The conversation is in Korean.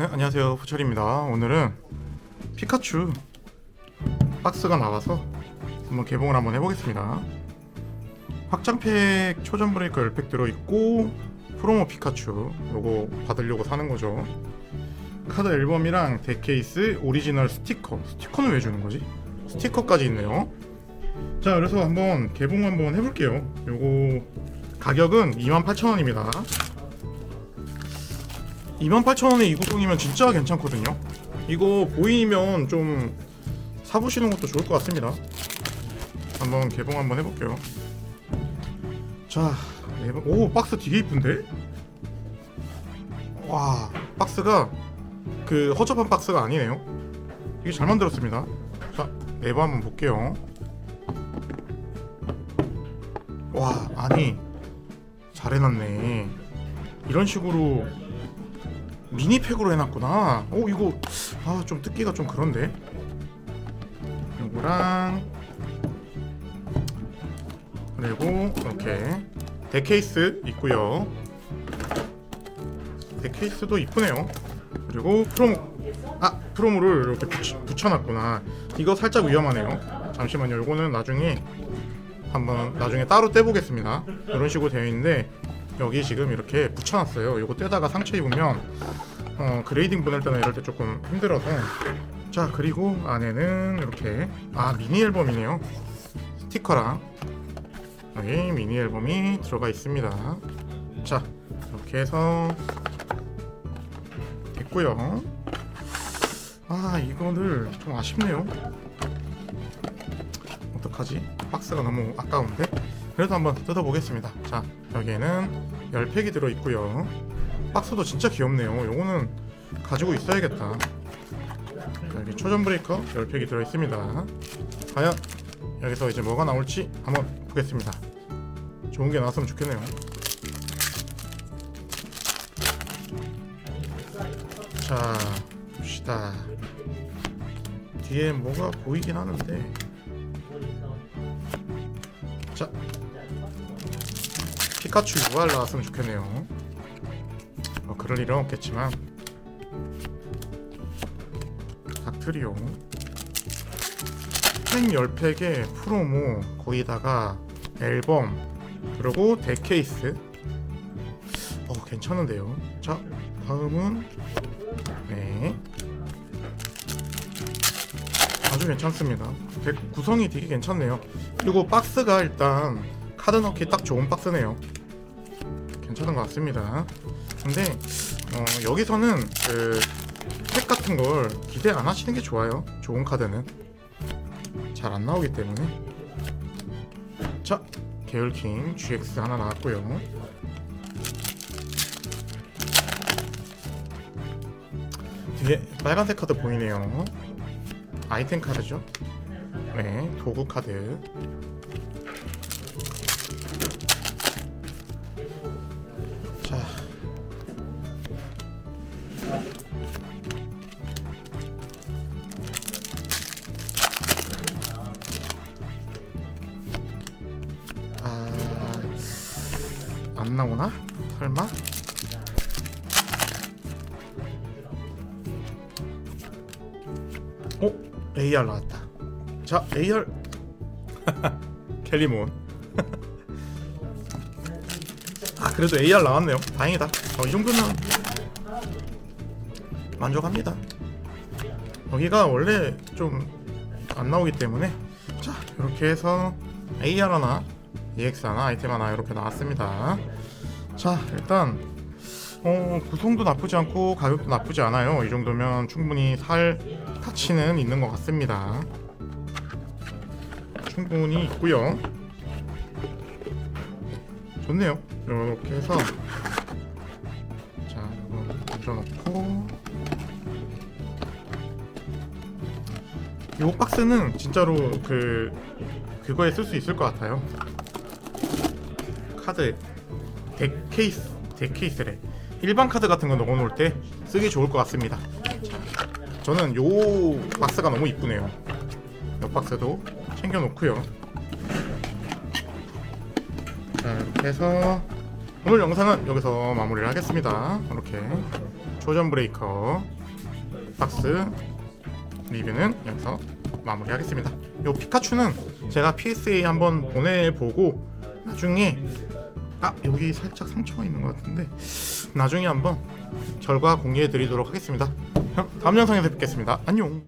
네, 안녕하세요. 부철입니다. 오늘은 피카츄 박스가 나와서 한번 개봉을 한번 해보겠습니다. 확장팩 초전 브레이커 10팩 들어있고 프로모 피카츄 요거 받으려고 사는 거죠. 카드 앨범이랑 덱케이스, 오리지널 스티커. 스티커는 왜 주는 거지? 스티커까지 있네요. 자, 그래서 한번 개봉 한번 해볼게요. 요거 가격은 28,000원입니다. 28,000원에 이 구성이면 진짜 괜찮거든요. 이거 보이면 좀 사보시는 것도 좋을 것 같습니다. 한번 개봉 한번 해볼게요. 자, 오 박스 되게 이쁜데? 와, 박스가 그 허접한 박스가 아니네요. 되게 잘 만들었습니다. 자, 네번 한번 볼게요. 와, 아니 잘 해놨네. 이런 식으로 미니팩으로 해놨구나. 오 이거 아 좀 뜯기가 좀 그런데. 요거랑 그리고 이렇게 덱케이스 있고요. 덱케이스도 이쁘네요. 그리고 프로모 아 프로모를 이렇게 붙이, 붙여놨구나. 이거 살짝 위험하네요. 잠시만요. 요거는 나중에 한번 나중에 따로 떼보겠습니다. 이런 식으로 되어 있는데 여기 지금 이렇게 붙여놨어요. 이거 떼다가 상처 입으면 어, 그레이딩 보낼 때나 이럴 때 조금 힘들어서 자 그리고 안에는 이렇게 아 미니 앨범이네요. 스티커랑 여기 미니 앨범이 들어가 있습니다. 자 이렇게 해서 됐고요. 아 이거를 좀 아쉽네요. 어떡하지? 박스가 너무 아까운데? 그래도 한번 뜯어보겠습니다. 자, 여기에는 10팩이 들어있고요. 박스도 진짜 귀엽네요. 요거는 가지고 있어야겠다. 자, 여기 초전 브레이커 10팩이 들어있습니다. 과연 여기서 이제 뭐가 나올지 한번 보겠습니다. 좋은 게 나왔으면 좋겠네요. 자, 봅시다. 뒤에 뭐가 보이긴 하는데 자. 피카츄 UR 나왔으면 좋겠네요. 뭐 그럴 일은 없겠지만. 닥트리오. 팩 10팩에 프로모 거기다가 앨범 그리고 덱케이스. 어 괜찮은데요? 자 다음은 네 아주 괜찮습니다. 덱 구성이 되게 괜찮네요. 그리고 박스가 일단 카드 넣기 딱 좋은 박스네요. 괜찮은 것 같습니다. 근데 어, 여기서는 그 팩 같은 걸 기대 안 하시는 게 좋아요. 좋은 카드는 잘 안 나오기 때문에. 자, 계열킹 GX 하나 나왔고요. 뒤에 빨간색 카드 보이네요. 아이템 카드죠. 네, 도구 카드. 자. 아, 안 나오나? 설마? 어? AR 나왔다. 자, AR 캘리몬. 아, 그래도 AR 나왔네요. 다행이다. 어, 이 정도면 만족합니다. 여기가 원래 좀 안 나오기 때문에 자, 이렇게 해서 AR 하나, EX 하나, 아이템 하나 이렇게 나왔습니다. 자, 일단 어, 구성도 나쁘지 않고 가격도 나쁘지 않아요. 이 정도면 충분히 살 가치는 있는 것 같습니다. 충분히 있고요. 좋네요. 이렇게 해서 자, 이거 얹어놓고 이 박스는 진짜로 그 그거에 쓸 수 있을 것 같아요. 카드 덱 케이스, 덱 케이스래. 일반 카드 같은 거 넣어놓을 때 쓰기 좋을 것 같습니다. 저는 요 박스가 너무 이쁘네요. 요 박스도 챙겨놓고요. 자 이렇게 해서 오늘 영상은 여기서 마무리를 하겠습니다. 이렇게 조전 브레이커 박스 리뷰는 여기서 마무리하겠습니다. 요 피카츄는 제가 PSA 한번 보내보고 나중에 아 여기 살짝 상처가 있는 것 같은데 나중에 한번 결과 공개해드리도록 하겠습니다. 그럼 다음 영상에서 뵙겠습니다. 안녕.